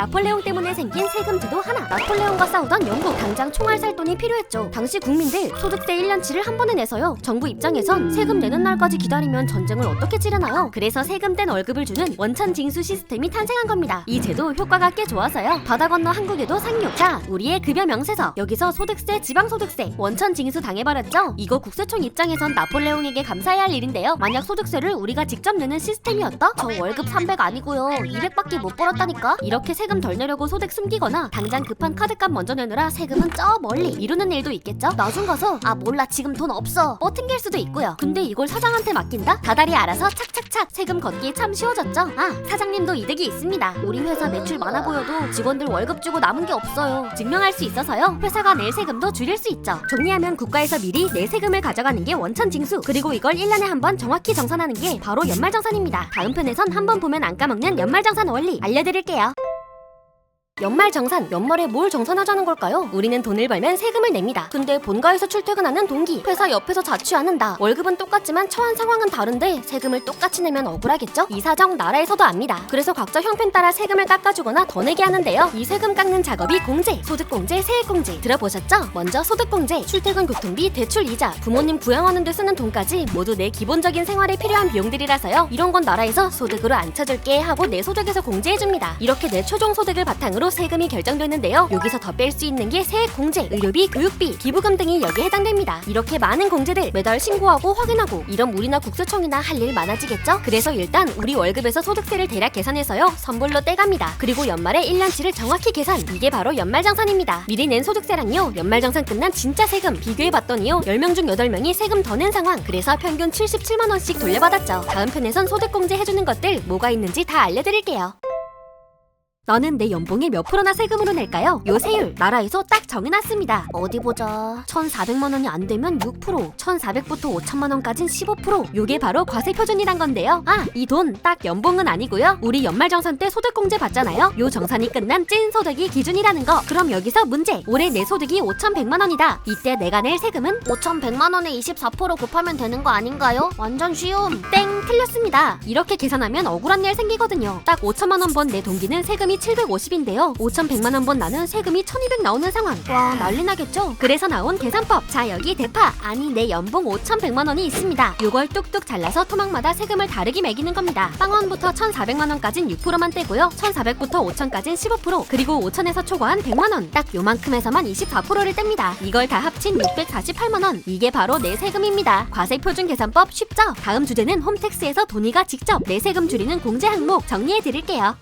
나폴레옹 때문에 생긴 세금제도 하나. 나폴레옹과 싸우던 영국 당장 총알 살 돈이 필요했죠. 당시 국민들 소득세 1년치를 한 번에 내서요. 정부 입장에선 세금 내는 날까지 기다리면 전쟁을 어떻게 치르나요? 그래서 세금 뗀 월급을 주는 원천 징수 시스템이 탄생한 겁니다. 이 제도 효과가 꽤 좋아서요. 바다 건너 한국에도 상륙. 자, 우리의 급여 명세서. 여기서 소득세, 지방소득세, 원천 징수 당해버렸죠? 이거 국세청 입장에선 나폴레옹에게 감사해야 할 일인데요. 만약 소득세를 우리가 직접 내는 시스템이었다? 저 월급 300 아니고요. 200밖에 못 벌었다니까? 이렇게 세금 덜 내려고 소득 숨기거나 당장 급한 카드값 먼저 내느라 세금은 저 멀리 미루는 일도 있겠죠? 나중 가서 아 몰라 지금 돈 없어 뻗팅길 수도 있고요. 근데 이걸 사장한테 맡긴다? 다달이 알아서 착착착 세금 걷기 참 쉬워졌죠? 아 사장님도 이득이 있습니다. 우리 회사 매출 많아 보여도 직원들 월급 주고 남은 게 없어요. 증명할 수 있어서요. 회사가 낼 세금도 줄일 수 있죠. 정리하면 국가에서 미리 내 세금을 가져가는 게 원천 징수. 그리고 이걸 1년에 한 번 정확히 정산하는 게 바로 연말정산입니다. 다음 편에선 한 번 보면 안 까먹는 연말정산 원리 알려드릴게요. 연말 정산, 연말에 뭘 정산하자는 걸까요? 우리는 돈을 벌면 세금을 냅니다. 근데 본가에서 출퇴근하는 동기, 회사 옆에서 자취하는다. 월급은 똑같지만 처한 상황은 다른데 세금을 똑같이 내면 억울하겠죠? 이 사정 나라에서도 압니다. 그래서 각자 형편 따라 세금을 깎아주거나 더 내게 하는데요. 이 세금 깎는 작업이 공제, 소득공제, 세액공제 들어보셨죠? 먼저 소득공제, 출퇴근 교통비, 대출 이자, 부모님 부양하는 데 쓰는 돈까지 모두 내 기본적인 생활에 필요한 비용들이라서요. 이런 건 나라에서 소득으로 안 쳐줄게 하고 내 소득에서 공제해줍니다. 이렇게 내 최종 소득을 바탕으로 세금이 결정되는데요. 여기서 더 뺄 수 있는 게 세액 공제, 의료비, 교육비, 기부금 등이 여기에 해당됩니다. 이렇게 많은 공제들 매달 신고하고 확인하고 이런 우리나 국세청이나 할 일 많아지겠죠? 그래서 일단 우리 월급에서 소득세를 대략 계산해서요. 선불로 떼갑니다. 그리고 연말에 1년치를 정확히 계산. 이게 바로 연말정산입니다. 미리 낸 소득세랑요. 연말정산 끝난 진짜 세금 비교해봤더니요. 10명 중 8명이 세금 더 낸 상황. 그래서 평균 77만 원씩 돌려받았죠. 다음 편에선 소득공제 해주는 것들 뭐가 있는지 다 알려드릴게요. 너는 내 연봉의 몇 프로나 세금으로 낼까요? 요 세율 나라에서 딱 정해놨습니다. 어디 보자. 1,400만 원이 안 되면 6%, 1,400부터 5천만 원까진 15%. 요게 바로 과세 표준이란 건데요. 아, 이 돈 딱 연봉은 아니고요. 우리 연말정산 때 소득공제 받잖아요. 요 정산이 끝난 찐 소득이 기준이라는 거. 그럼 여기서 문제. 올해 내 소득이 5,100만 원이다. 이때 내가 낼 세금은 5,100만 원에 24% 곱하면 되는 거 아닌가요? 완전 쉬움. 땡, 틀렸습니다. 이렇게 계산하면 억울한 일 생기거든요. 딱 5천만 원 번 내 동기는 세금 이 750인데요. 5,100만 원번 나는 세금이 1,200 나오는 상황. 와, 난리 나겠죠? 그래서 나온 계산법. 자, 여기 대파. 아니, 내 연봉 5,100만 원이 있습니다. 요걸 뚝뚝 잘라서 토막마다 세금을 다르게 매기는 겁니다. 빵원부터 1,400만 원까진 6%만 떼고요. 1,400부터 5,000까진 15%, 그리고 5,000에서 초과한 100만 원. 딱 요만큼에서만 24%를 뗍니다. 이걸 다 합친 648만 원. 이게 바로 내 세금입니다. 과세 표준 계산법 쉽죠? 다음 주제는 홈택스에서 돈이가 직접 내 세금 줄이는 공제 항목 정리해 드릴게요.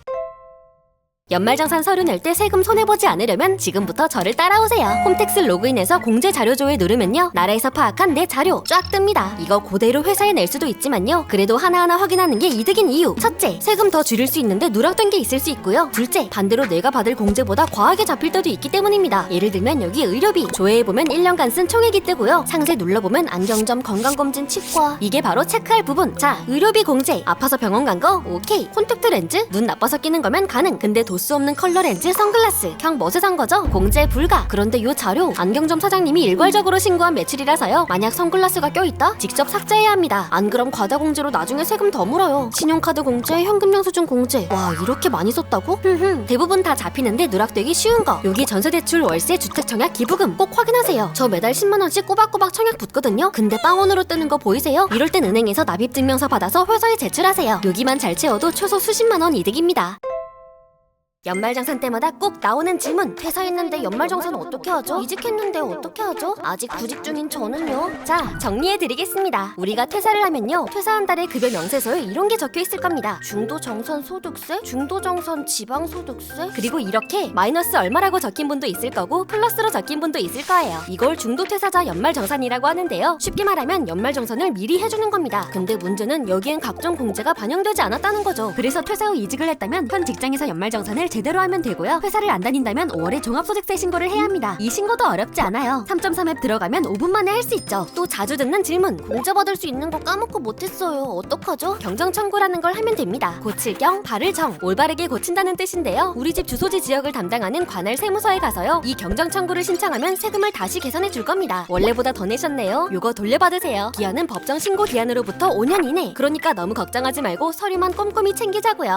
연말정산 서류 낼 때 세금 손해보지 않으려면 지금부터 저를 따라오세요. 홈택스 로그인해서 공제 자료조회 누르면요. 나라에서 파악한 내 자료 쫙 뜹니다. 이거 그대로 회사에 낼 수도 있지만요. 그래도 하나하나 확인하는 게 이득인 이유. 첫째, 세금 더 줄일 수 있는데 누락된 게 있을 수 있고요. 둘째, 반대로 내가 받을 공제보다 과하게 잡힐 때도 있기 때문입니다. 예를 들면 여기 의료비. 조회해보면 1년간 쓴 총액이 뜨고요. 상세 눌러보면 안경점, 건강검진, 치과. 이게 바로 체크할 부분. 자, 의료비 공제. 아파서 병원 간 거? 오케이. 콘택트 렌즈? 눈 나빠서 끼는 거면 가능. 근데 도수 없는 컬러 렌즈, 선글라스. 형 멋에 산 거죠? 공제 불가. 그런데 요 자료 안경점 사장님이 일괄적으로 신고한 매출이라서요. 만약 선글라스가 껴있다? 직접 삭제해야 합니다. 안 그럼 과다 공제로 나중에 세금 더 물어요. 신용카드 공제, 현금 영수증 공제. 와 이렇게 많이 썼다고? 흠흠. 대부분 다 잡히는데 누락되기 쉬운 거. 여기 전세대출, 월세, 주택청약, 기부금 꼭 확인하세요. 저 매달 10만 원씩 꼬박꼬박 청약 붙거든요. 근데 빵원으로 뜨는 거 보이세요? 이럴 땐 은행에서 납입증명서 받아서 회사에 제출하세요. 여기만 잘 채워도 최소 수십만 원 이득입니다. 연말정산 때마다 꼭 나오는 질문. 퇴사 했는데 연말정산 어떻게 하죠? 이직했는데 어떻게 하죠? 아직 구직 중인 저는요? 자 정리해드리겠습니다. 우리가 퇴사를 하면요. 퇴사한 달에 급여 명세서에 이런 게 적혀 있을 겁니다. 중도정산 소득세 중도정산 지방소득세 그리고 이렇게 마이너스 얼마라고 적힌 분도 있을 거고 플러스로 적힌 분도 있을 거예요. 이걸 중도퇴사자 연말정산이라고 하는데요. 쉽게 말하면 연말정산을 미리 해주는 겁니다. 근데 문제는 여기엔 각종 공제가 반영되지 않았다는 거죠. 그래서 퇴사 후 이직을 했다면 현 직장에서 연말정산을 제대로 하면 되고요. 회사를 안 다닌다면 5월에 종합소득세 신고를 해야 합니다. 이 신고도 어렵지 않아요. 3.3앱 들어가면 5분 만에 할 수 있죠. 또 자주 듣는 질문. 공제 받을 수 있는 거 까먹고 못했어요. 어떡하죠? 경정 청구라는 걸 하면 됩니다. 고칠 경, 바를 정, 올바르게 고친다는 뜻인데요. 우리 집 주소지 지역을 담당하는 관할 세무서에 가서요. 이 경정 청구를 신청하면 세금을 다시 계산해 줄 겁니다. 원래보다 더 내셨네요. 요거 돌려받으세요. 기한은 법정 신고 기한으로부터 5년 이내. 그러니까 너무 걱정하지 말고 서류만 꼼꼼히 챙기자고요.